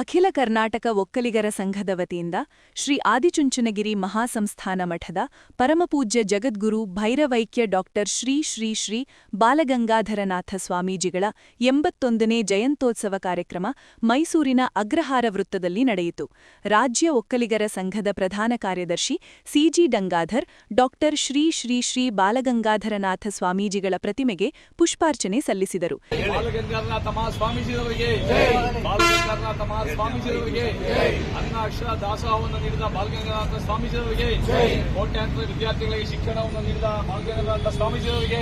ಅಖಿಲ ಕರ್ನಾಟಕ ಒಕ್ಕಲಿಗರ ಸಂಘದ ವತಿಯಿಂದ ಶ್ರೀ ಆದಿಚುಂಚನಗಿರಿ ಮಹಾಸಂಸ್ಥಾನ ಮಠದ ಪರಮಪೂಜ್ಯ ಜಗದ್ಗುರು ಭೈರವೈಕ್ಯ ಡಾಕ್ಟರ್ ಶ್ರೀ ಶ್ರೀ ಶ್ರೀ ಬಾಲಗಂಗಾಧರನಾಥ ಸ್ವಾಮೀಜಿಗಳ ಎಂಬತ್ತೊಂದನೇ ಜಯಂತೋತ್ಸವ ಕಾರ್ಯಕ್ರಮ ಮೈಸೂರಿನ ಅಗ್ರಹಾರ ವೃತ್ತದಲ್ಲಿ ನಡೆಯಿತು. ರಾಜ್ಯ ಒಕ್ಕಲಿಗರ ಸಂಘದ ಪ್ರಧಾನ ಕಾರ್ಯದರ್ಶಿ C G Dangadhar, doctor Shri Shri Shri Balagangadharanatha ಸ್ವಾಮೀಜಿಗಳ ಪ್ರತಿಮೆಗೆ ಪುಷ್ಪಾರ್ಚನೆ ಸಲ್ಲಿಸಿದರು. ಮಹಾಸ್ವಾಮೀಜಿಯವರಿಗೆ ಅನ್ನ ಅಕ್ಷರ ದಾಸೋಹವನ್ನು ನೀಡಿದ ಬಾಲಗಂಗಾಧರನಾಥ ಸ್ವಾಮೀಜಿಯವರಿಗೆ ಕೋಟ್ಯಾಂತರ ವಿದ್ಯಾರ್ಥಿಗಳಿಗೆ ಶಿಕ್ಷಣವನ್ನು ನೀಡಿದ ಬಾಲಗಂಗಾಧರನಾಥ ಸ್ವಾಮೀಜಿಯವರಿಗೆ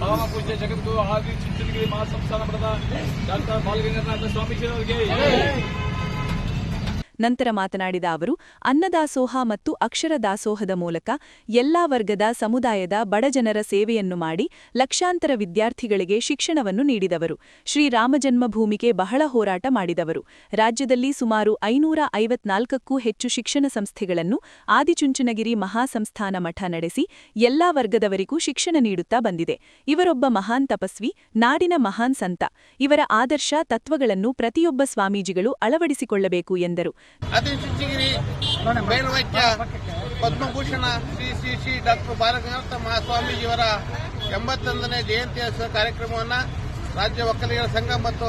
ಪರಮ ಪೂಜ್ಯ ಜಗದ್ಗುರು ಆದಿ ಮಹಾ ಮಹಾಸಂಸ್ಥಾನ ಪಡೆದ ಡಾಕ್ಟರ್ ಬಾಲಗಂಗಾಧರನಾಥ ಸ್ವಾಮೀಜಿಯವರಿಗೆ ನಂತರ ಮಾತನಾಡಿದ ಅವರು, ಅನ್ನದಾಸೋಹ ಮತ್ತು ಅಕ್ಷರ ದಾಸೋಹದ ಮೂಲಕ ಎಲ್ಲಾ ವರ್ಗದ ಸಮುದಾಯದ ಬಡಜನರ ಸೇವೆಯನ್ನು ಮಾಡಿ ಲಕ್ಷಾಂತರ ವಿದ್ಯಾರ್ಥಿಗಳಿಗೆ ಶಿಕ್ಷಣವನ್ನು ನೀಡಿದವರು. ಶ್ರೀರಾಮಜನ್ಮಭೂಮಿಗೆ ಬಹಳ ಹೋರಾಟ ಮಾಡಿದವರು. ರಾಜ್ಯದಲ್ಲಿ ಸುಮಾರು ಐನೂರ ಐವತ್ನಾಲ್ಕಕ್ಕೂ ಹೆಚ್ಚು ಶಿಕ್ಷಣ ಸಂಸ್ಥೆಗಳನ್ನು ಆದಿಚುಂಚನಗಿರಿ ಮಹಾಸಂಸ್ಥಾನ ಮಠ ನಡೆಸಿ ಎಲ್ಲಾ ವರ್ಗದವರಿಗೂ ಶಿಕ್ಷಣ ನೀಡುತ್ತಾ ಬಂದಿದೆ. ಇವರೊಬ್ಬ ಮಹಾನ್ ತಪಸ್ವಿ, ನಾಡಿನ ಮಹಾನ್ ಸಂತ. ಇವರ ಆದರ್ಶ, ತತ್ವಗಳನ್ನು ಪ್ರತಿಯೊಬ್ಬ ಸ್ವಾಮೀಜಿಗಳು ಅಳವಡಿಸಿಕೊಳ್ಳಬೇಕು ಎಂದರು. ಆದಿಚುಂಚನಗಿರಿ ಮೇಲ್ವೈದ್ಯ ಪದ್ಮಭೂಷಣ ಶ್ರೀ ಶ್ರೀ ಶ್ರೀ ಡಾಕ್ಟರ್ ಬಾಲಗಂಗಾಧರ ಮಹಾಸ್ವಾಮೀಜಿಯವರ ಎಂಬತ್ತೊಂದನೇ ಜಯಂತಿ ಕಾರ್ಯಕ್ರಮವನ್ನು ರಾಜ್ಯ ಒಕ್ಕಲಿಗರ ಸಂಘ ಮತ್ತು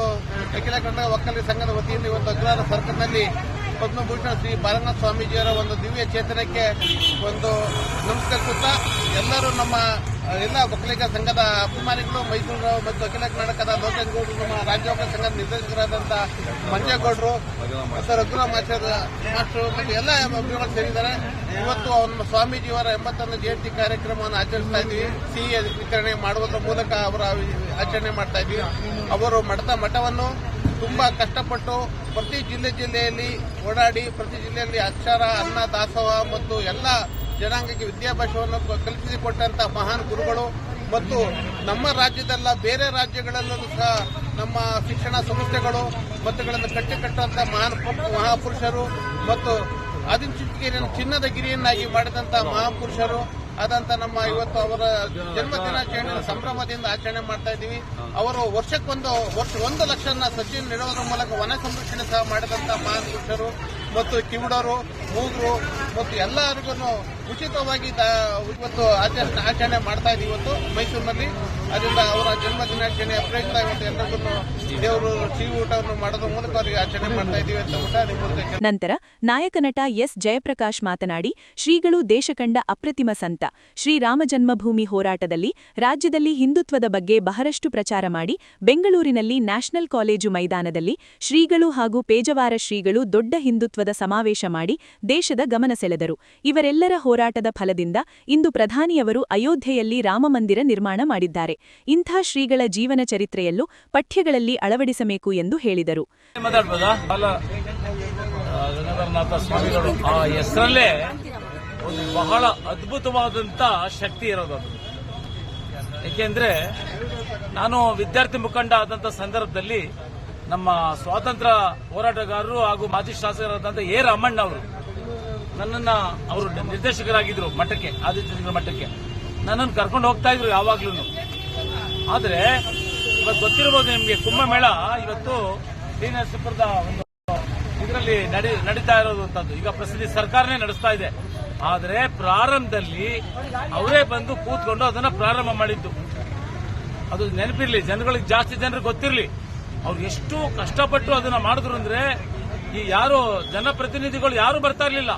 ಅಖಿಲ ಕನ್ನಡ ಒಕ್ಕಲಿಗ ಸಂಘದ ವತಿಯಿಂದ ಇವತ್ತು ಅಗ್ರಹಾರ ಸರ್ಕಲ್ನಲ್ಲಿ ಪದ್ಮಭೂಷಣ ಶ್ರೀ ಬಾಲನಾಥ ಸ್ವಾಮೀಜಿಯವರ ಒಂದು ದಿವ್ಯ ಚೇತನಕ್ಕೆ ಒಂದು ನಮಸ್ಕರಿಸುತ್ತಾ ಎಲ್ಲರೂ ನಮ್ಮ ಎಲ್ಲ ಒಕ್ಕಲಿಗ ಸಂಘದ ಅಭಿಮಾನಿಗಳು ಮೈಸೂರು ಮತ್ತು ಅಖಿಲ ಕರ್ನಾಟಕದ ಲೋಕೇಶ್ಗೌಡರು ನಮ್ಮ ರಾಜ್ಯ ಒಕ್ಕಲಿಗ ಸಂಘದ ನಿರ್ದೇಶಕರಾದಂಥ ಮಂಜೇಗೌಡರು ಮತ್ತು ರಘುರಾಮ್ ಮಾಸ್ಟರು ಮತ್ತು ಎಲ್ಲ ಅಭಿಮಾನಿಗಳು ಸೇರಿದ್ದಾರೆ. ಇವತ್ತು ನಮ್ಮ ಸ್ವಾಮೀಜಿಯವರ ಎಂಬತ್ತೊಂದು ಜಯಂತಿ ಕಾರ್ಯಕ್ರಮವನ್ನು ಆಚರಿಸ್ತಾ ಇದ್ದೀವಿ. ಸಿಹಿ ವಿತರಣೆ ಮಾಡುವುದರ ಮೂಲಕ ಅವರ ಆಚರಣೆ ಮಾಡ್ತಾ ಇದ್ದೀವಿ. ಅವರು ಮಠದ ಮಠವನ್ನು ತುಂಬಾ ಕಷ್ಟಪಟ್ಟು ಪ್ರತಿ ಜಿಲ್ಲೆ ಜಿಲ್ಲೆಯಲ್ಲಿ ಓಡಾಡಿ, ಪ್ರತಿ ಜಿಲ್ಲೆಯಲ್ಲಿ ಅಕ್ಷರ, ಅನ್ನ, ದಾಸೋಹ ಮತ್ತು ಎಲ್ಲ ಜನಾಂಗಕ್ಕೆ ವಿದ್ಯಾಭ್ಯಾಸವನ್ನು ಕಲಿಸಿಕೊಟ್ಟಂತಹ ಮಹಾನ್ ಗುರುಗಳು ಮತ್ತು ನಮ್ಮ ರಾಜ್ಯದಲ್ಲ, ಬೇರೆ ರಾಜ್ಯಗಳಲ್ಲೂ ಸಹ ನಮ್ಮ ಶಿಕ್ಷಣ ಸಂಸ್ಥೆಗಳು ಮತ್ತುಗಳನ್ನು ಕಟ್ಟಿಕಟ್ಟುವಂತ ಮಹಾನ್ ಮಹಾಪುರುಷರು ಮತ್ತು ಆದಿಚುಂಚನಗಿರಿಯನ್ನು ಚಿನ್ನದ ಗಿರಿಯನ್ನಾಗಿ ಮಾಡಿದಂತ ಮಹಾಪುರುಷರು ಆದಂತ ನಮ್ಮ ಇವತ್ತು ಅವರ ಜನ್ಮ ದಿನಾಚರಣೆ ಸಂಭ್ರಮದಿಂದ ಆಚರಣೆ ಮಾಡ್ತಾ ಇದ್ದೀವಿ. ಅವರು ವರ್ಷಕ್ಕೊಂದು, ವರ್ಷ ಒಂದು ಲಕ್ಷನ ಸಚಿವ ನೀಡುವುದರ ಮೂಲಕ ವನ ಸಂರಕ್ಷಣೆ ಸಹ ಮಾಡಿದಂತ ಮಹಾನ್ ಪುರುಷರು ಮತ್ತು ಕಿವುಡರು, ಮೂಗರು ಮತ್ತು ಎಲ್ಲರಿಗೂ ಉಚಿತವಾಗಿ ಇವತ್ತು ಆಚರಣೆ ಆಚರಣೆ ಮಾಡ್ತಾ ಇದ್ದೀವಿ ಇವತ್ತು ಮೈಸೂರಿನಲ್ಲಿ. ಅದರಿಂದ ಅವರ ಜನ್ಮ ದಿನಾಚರಣೆ ಪ್ರಯುಕ್ತ ಇವತ್ತು ಎಲ್ಲರಿಗೂ ದೇವರು ಸಿಹಿ ಊಟವನ್ನು ಮಾಡೋದ್ರ ಮೂಲಕ ಅವರಿಗೆ ಆಚರಣೆ ಮಾಡ್ತಾ ಇದ್ದೀವಿ ಅಂತ ಊಟ ನಂತರ ನಾಯಕ ನಟ ಎಸ್ ಜಯಪ್ರಕಾಶ್ ಮಾತನಾಡಿ, ಶ್ರೀಗಳು ದೇಶ ಕಂಡ ಅಪ್ರತಿಮ ಸಂತ. ಶ್ರೀರಾಮ ಜನ್ಮಭೂಮಿ ಹೋರಾಟದಲ್ಲಿ ರಾಜ್ಯದಲ್ಲಿ ಹಿಂದುತ್ವದ ಬಗ್ಗೆ ಬಹಳಷ್ಟು ಪ್ರಚಾರ ಮಾಡಿ, ಬೆಂಗಳೂರಿನಲ್ಲಿ ನ್ಯಾಷನಲ್ ಕಾಲೇಜು ಮೈದಾನದಲ್ಲಿ ಶ್ರೀಗಳು ಹಾಗೂ ಪೇಜವಾರ ಶ್ರೀಗಳು ದೊಡ್ಡ ಹಿಂದುತ್ವದ ಸಮಾವೇಶ ಮಾಡಿ ದೇಶದ ಗಮನ ಸೆಳೆದರು. ಇವರೆಲ್ಲರ ಹೋರಾಟದ ಫಲದಿಂದ ಇಂದು ಪ್ರಧಾನಿಯವರು ಅಯೋಧ್ಯೆಯಲ್ಲಿ ರಾಮಮಂದಿರ ನಿರ್ಮಾಣ ಮಾಡಿದ್ದಾರೆ. ಇಂಥ ಶ್ರೀಗಳ ಜೀವನ ಚರಿತ್ರೆಯಲ್ಲೂ ಪಠ್ಯಗಳಲ್ಲಿ ಅಳವಡಿಸಬೇಕು ಎಂದು ಹೇಳಿದರು. ಬಹಳ ಅದ್ಭುತವಾದಂತ ಶಕ್ತಿ ಇರೋದು ಅದು. ಏಕೆಂದ್ರೆ ನಾನು ವಿದ್ಯಾರ್ಥಿ ಮುಖಂಡ ಆದಂತ ಸಂದರ್ಭದಲ್ಲಿ ನಮ್ಮ ಸ್ವಾತಂತ್ರ್ಯ ಹೋರಾಟಗಾರರು ಹಾಗೂ ಮಾಜಿ ಶಾಸಕರಾದಂಥ ಎ ರಾಮಣ್ಣ ಅವರು ನನ್ನನ್ನ ಅವರು ನಿರ್ದೇಶಕರಾಗಿದ್ರು ಮಠಕ್ಕೆ ಆದಿತ್ಯ ಮಠಕ್ಕೆ. ನನ್ನನ್ನು ಕರ್ಕೊಂಡು ಹೋಗ್ತಾ ಇದ್ರು ಯಾವಾಗ್ಲೂ ಆದರೆ ಇವತ್ತು ಗೊತ್ತಿರಬಹುದು ನಿಮಗೆ ಕುಂಭಮೇಳ ಇವತ್ತು ಶ್ರೀನಿವಾಸಪುರದ ಒಂದು ಇದರಲ್ಲಿ ನಡಿ, ನಡೀತಾ ಇರೋದಂತದ್ದು ಈಗ ಪ್ರಸಿದ್ಧಿ ಸರ್ಕಾರನೇ ನಡೆಸ್ತಾ ಇದೆ. ಆದರೆ ಪ್ರಾರಂಭದಲ್ಲಿ ಅವರೇ ಬಂದು ಕೂತ್ಕೊಂಡು ಅದನ್ನ ಪ್ರಾರಂಭ ಮಾಡಿದ್ದು. ಅದು ನೆನಪಿರ್ಲಿ, ಜನಗಳಿಗೆ ಜಾಸ್ತಿ ಜನರಿಗೆ ಗೊತ್ತಿರಲಿ. ಅವ್ರು ಎಷ್ಟು ಕಷ್ಟಪಟ್ಟು ಅದನ್ನ ಮಾಡಿದ್ರು ಅಂದ್ರೆ ಈ ಯಾರು ಜನಪ್ರತಿನಿಧಿಗಳು ಯಾರು ಬರ್ತಾ ಇರ್ಲಿಲ್ಲ.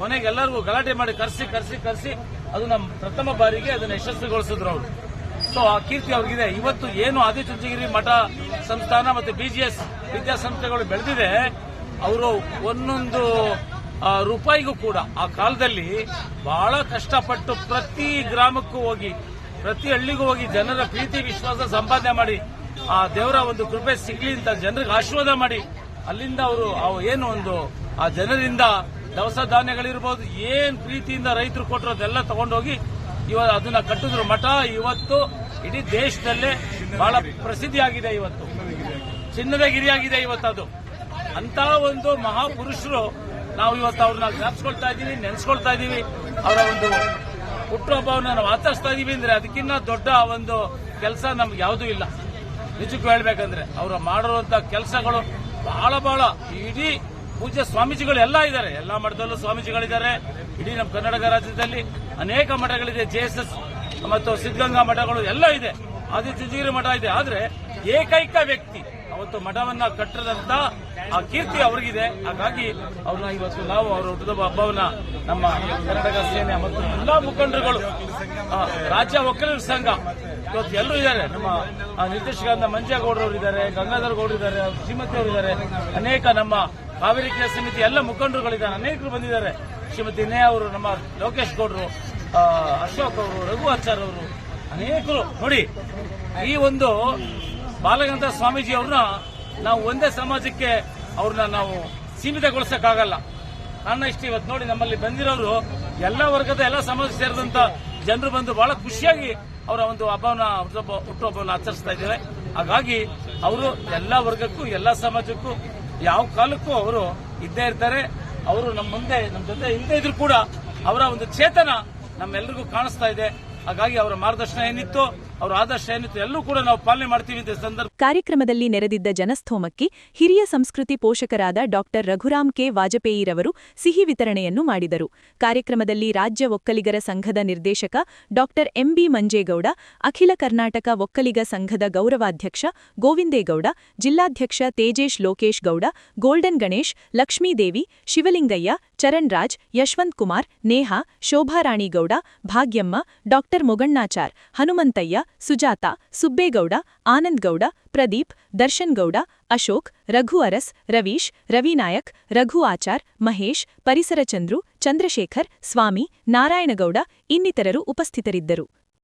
ಕೊನೆಗೆ ಎಲ್ಲರಿಗೂ ಗಲಾಟೆ ಮಾಡಿ ಕರೆಸಿ ಕರೆಸಿ ಕರೆಸಿ ಅದು ನಮ್ಮ ಪ್ರಥಮ ಬಾರಿಗೆ ಅದನ್ನ ಯಶಸ್ವಿಗೊಳಿಸಿದ್ರು ಅವರು. ಸೊ ಆ ಕೀರ್ತಿ ಅವ್ರಿಗಿದೆ. ಇವತ್ತು ಏನು ಆದಿಚುಂಚನಗಿರಿ ಮಠ ಸಂಸ್ಥಾನ ಮತ್ತು ಬಿಜಿಎಸ್ ವಿದ್ಯಾಸಂಸ್ಥೆಗಳು ಬೆಳೆದಿದೆ, ಅವರು ಒಂದೊಂದು ರೂಪಾಯಿಗೂ ಕೂಡ ಆ ಕಾಲದಲ್ಲಿ ಬಹಳ ಕಷ್ಟಪಟ್ಟು ಪ್ರತಿ ಗ್ರಾಮಕ್ಕೂ ಹೋಗಿ, ಪ್ರತಿ ಹಳ್ಳಿಗೂ ಹೋಗಿ ಜನರ ಪ್ರೀತಿ, ವಿಶ್ವಾಸ ಸಂಪಾದನೆ ಮಾಡಿ, ಆ ದೇವರ ಒಂದು ಕೃಪೆ ಸಿಗ್ಲಿ ಅಂತ ಜನರಿಗೆ ಆಶೀರ್ವಾದ ಮಾಡಿ, ಅಲ್ಲಿಂದ ಅವರು ಅವು ಏನು ಒಂದು, ಆ ಜನರಿಂದ ದವಸ ಧಾನ್ಯಗಳಿರ್ಬೋದು, ಏನ್ ಪ್ರೀತಿಯಿಂದ ರೈತರು ಕೊಟ್ಟರು ಅದೆಲ್ಲ ತಗೊಂಡೋಗಿ ಇವತ್ತು ಅದನ್ನ ಕಟ್ಟಿದ್ರು. ಮಠ ಇವತ್ತು ಇಡೀ ದೇಶದಲ್ಲೇ ಬಹಳ ಪ್ರಸಿದ್ಧಿಯಾಗಿದೆ ಇವತ್ತು. ಚಿನ್ನದ ಗಿರಿಯಾಗಿದೆ ಇವತ್ತದು. ಅಂತ ಒಂದು ಮಹಾಪುರುಷರು ನಾವು ಇವತ್ತು ಅವ್ರನ್ನ ಜ್ಞಾಪಿಸ್ಕೊಳ್ತಾ ಇದ್ದೀವಿ, ನೆನೆಸ್ಕೊಳ್ತಾ ಇದ್ದೀವಿ. ಅವರ ಒಂದು ಹುಟ್ಟುಹಬ್ಬವನ್ನು ನಾವು ಆಚರಿಸ್ತಾ ಇದೀವಿ ಅಂದ್ರೆ ಅದಕ್ಕಿಂತ ದೊಡ್ಡ ಒಂದು ಕೆಲಸ ನಮ್ಗೆ ಯಾವುದೂ ಇಲ್ಲ. ನಿಜಕ್ಕೂ ಹೇಳ್ಬೇಕಂದ್ರೆ ಅವರು ಮಾಡಿರುವಂತ ಕೆಲಸಗಳು ಬಹಳ ಬಹಳ ಇಡೀ ಪೂಜ್ಯ ಸ್ವಾಮೀಜಿಗಳು ಎಲ್ಲ ಇದ್ದಾರೆ. ಎಲ್ಲ ಮಠದಲ್ಲೂ ಸ್ವಾಮೀಜಿಗಳಿದ್ದಾರೆ. ಇಡೀ ನಮ್ಮ ಕರ್ನಾಟಕ ರಾಜ್ಯದಲ್ಲಿ ಅನೇಕ ಮಠಗಳಿದೆ. ಜೆ ಎಸ್ ಎಸ್ ಮತ್ತು ಸಿದ್ಧಗಂಗಾ ಮಠಗಳು ಎಲ್ಲ ಇದೆ. ಆದಿತ್ಯಗಿರಿ ಮಠ ಇದೆ. ಆದರೆ ಏಕೈಕ ವ್ಯಕ್ತಿ ಅವತ್ತು ಮಠವನ್ನ ಕಟ್ಟದಂತ ಆ ಕೀರ್ತಿ ಅವರಿಗಿದೆ. ಹಾಗಾಗಿ ಅವ್ರನ್ನ ಇವತ್ತು ನಾವು ಅವರ ಹುಟ್ಟದ ಹಬ್ಬವನ್ನ ನಮ್ಮ ಕರ್ನಾಟಕ ಸೇನೆ ಮತ್ತು ಎಲ್ಲಾ ಮುಖಂಡರುಗಳು ರಾಜ್ಯ ಒಕ್ಕಲಿಗರ ಸಂಘ, ಇವತ್ತು ಎಲ್ಲರೂ ಇದ್ದಾರೆ. ನಮ್ಮ ನಿರ್ದೇಶಕರಾದ ಮಂಜೇಗೌಡರವರು ಇದ್ದಾರೆ, ಗಂಗಾಧರ ಗೌಡರು ಇದ್ದಾರೆ, ಶ್ರೀಮತಿ ಅವರು ಇದ್ದಾರೆ. ಅನೇಕ ನಮ್ಮ ಕಾವೇರಿ ಕೇಂದ್ರ ಸಮಿತಿ ಎಲ್ಲ ಮುಖಂಡರುಗಳಿದ್ದಾರೆ. ಅನೇಕರು ಬಂದಿದ್ದಾರೆ. ಶ್ರೀಮತಿ ನೇ ಅವರು, ನಮ್ಮ ಲೋಕೇಶ್ ಗೌಡರು ಅಶೋಕ್ ಅವರು, ರಘು ಆಚಾರ್ ಅವರು, ಅನೇಕರು. ನೋಡಿ, ಈ ಒಂದು ಬಾಲಗಂಧ ಸ್ವಾಮೀಜಿ ಅವ್ರನ್ನ ನಾವು ಒಂದೇ ಸಮಾಜಕ್ಕೆ ಅವ್ರನ್ನ ನಾವು ಸೀಮಿತಗೊಳಿಸಕ್ಕಾಗಲ್ಲ. ನನ್ನ ಇಷ್ಟು ಇವತ್ತು ನೋಡಿ ನಮ್ಮಲ್ಲಿ ಬಂದಿರೋರು, ಎಲ್ಲ ವರ್ಗದ ಎಲ್ಲ ಸಮಾಜ ಸೇರಿದಂತ ಜನರು ಬಂದು ಬಹಳ ಖುಷಿಯಾಗಿ ಅವರ ಒಂದು ಹಬ್ಬವನ್ನ ಹುಟ್ಟುಹಬ್ಬ ಹುಟ್ಟುಹಬ್ಬವನ್ನು ಆಚರಿಸ್ತಾ ಇದ್ದಾರೆ. ಹಾಗಾಗಿ ಅವರು ಎಲ್ಲ ವರ್ಗಕ್ಕೂ, ಎಲ್ಲ ಸಮಾಜಕ್ಕೂ ಯಾವ ಕಾಲಕ್ಕೂ ಅವರು ಇದ್ದೇ ಇರ್ತಾರೆ. ಅವರು ನಮ್ಮ ಮುಂದೆ, ನಮ್ಮ ಜೊತೆ ಇಲ್ಲದೆ ಇದ್ರು ಕೂಡ ಅವರ ಒಂದು ಚೇತನ ನಮ್ಮೆಲ್ಲರಿಗೂ ಕಾಣಿಸ್ತಾ ಇದೆ. ಹಾಗಾಗಿ ಅವರ ಮಾರ್ಗದರ್ಶನ ಏನಿತ್ತು? ಅವರ ಆದರ್ಶ ಏನಿತ್ತು, ಎಲ್ಲೂ ಕೂಡ ನಾವು ಪಾಲನೆ ಮಾಡ್ತೀವಿ ಅಂತ ಸಂದರ್ಭ ಕಾರ್ಯಕ್ರಮದಲ್ಲಿ ನೆರೆದಿದ್ದ ಜನಸ್ಥೋಮಕ್ಕೆ ಹಿರಿಯ ಸಂಸ್ಕೃತಿ ಪೋಷಕರಾದ ಡಾಕ್ಟರ್ ರಘುರಾಮ್ ಕೆ. ವಾಜಪೇಯಿರವರು ಸಿಹಿ ವಿತರಣೆಯನ್ನು ಮಾಡಿದರು. ಕಾರ್ಯಕ್ರಮದಲ್ಲಿ ರಾಜ್ಯ ಒಕ್ಕಲಿಗರ ಸಂಘದ ನಿರ್ದೇಶಕ ಡಾಕ್ಟರ್ ಎಂಬಿ ಮಂಜೇಗೌಡ, ಅಖಿಲ ಕರ್ನಾಟಕ ಒಕ್ಕಲಿಗ ಸಂಘದ ಗೌರವಾಧ್ಯಕ್ಷ ಗೋವಿಂದೇಗೌಡ, ಜಿಲ್ಲಾಧ್ಯಕ್ಷ ತೇಜೇಶ್ ಲೋಕೇಶ್ ಗೌಡ, ಗೋಲ್ಡನ್ ಗಣೇಶ್ ಲಕ್ಷ್ಮೀದೇವಿ ಶಿವಲಿಂಗಯ್ಯ, ಚರಣ್ ರಾಜ್, ಯಶವಂತ್ ಕುಮಾರ್, ನೇಹಾ ಶೋಭಾರಾಣಿಗೌಡ ಭಾಗ್ಯಮ್ಮ ಡಾಕ್ಟರ್ ಮೊಗಣ್ಣಾಚಾರ್, ಹನುಮಂತಯ್ಯ ಸುಜಾತ, ಸುಬ್ಬೇಗೌಡ, ಆನಂದ್ಗೌಡ, ಪ್ರದೀಪ್ ದರ್ಶನ್ ಗೌಡ ಅಶೋಕ್, ರಘು ಅರಸ್, ರವೀಶ್ ರವಿನಾಯಕ್ ರಘು ಆಚಾರ್, ಮಹೇಶ್ ಪರಿಸರ ಚಂದ್ರು ಚಂದ್ರಶೇಖರ್, ಸ್ವಾಮಿ, ನಾರಾಯಣಗೌಡ ಇನ್ನಿತರರು ಉಪಸ್ಥಿತರಿದ್ದರು.